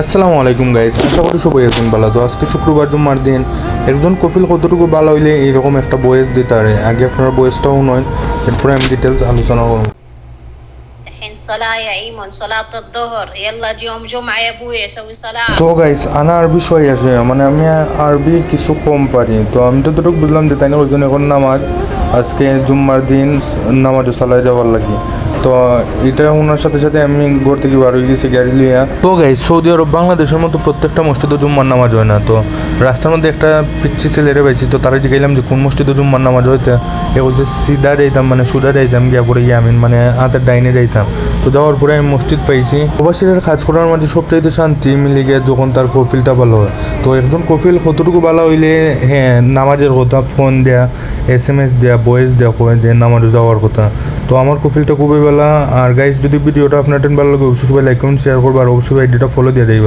আসসালামু আলাইকুম গাইজ আশা করি সবাই এখন ভালো তো আজকে শুক্রবার জুম্মার দিন। একজন কফিল কতটুকু ভালো হইলে এইরকম একটা বয়েস দিতে পারে? আগে আপনার বয়েসটাও নয় এরপরে আমি ডিটেলস আলোচনা করব। সো গাইস আনা আরবি সবাই আছে। মানে আমি আরবি কিছু কম পারি। তো আমি যতটুকু বুঝলাম যে তাই না ওই জন্য এখন নামাজ। আজকে জুম্মার দিন নামাজও চালাই যাওয়ার লাগে। তো এটা ওনার সাথে সাথে আমি ঘর থেকে বার হয়ে গেছি, গাড়ি লিয়া তো গাই সৌদি আরব, বাংলাদেশের মতো প্রত্যেকটা মসজিদে জুম্মার নামাজ হয় না। তো রাস্তার মধ্যে একটা পিচ্ছি ছেলেরে পাইছি, তো তারা যে গেলাম যে, কোন মসজিদে জুম্মার নামাজ হইতে? এ বলছে, সিধা যাইতাম মানে সুদা যাইতাম, গিয়া পরে গিয়ে আমি মানে হাতের ডাইনে যাইতাম। তো যাওয়ার পরে আমি মসজিদ পাইছি। প্রবাসীদের কাজ করার মাঝে সবচাইতে শান্তি মিলে গিয়ে যখন তার কফিলটা ভালো হয়। তো একজন কফিল কতটুকু ভালো হইলে হ্যাঁ নামাজের কথা, ফোন দেয়া এস এম এস দেয়া ভয়েস দেওয়া যে, নামাজে যাওয়ার কথা। তো আমার কফিলটা খুবই ভালো আর গাইজ যদি ভিডিওটা আপনার ভালো লাগে, অবশ্যই সবাই লাইক কমেন্ট শেয়ার করব, আর অবশ্যই আইডিটা ফলো দিয়ে দেবে।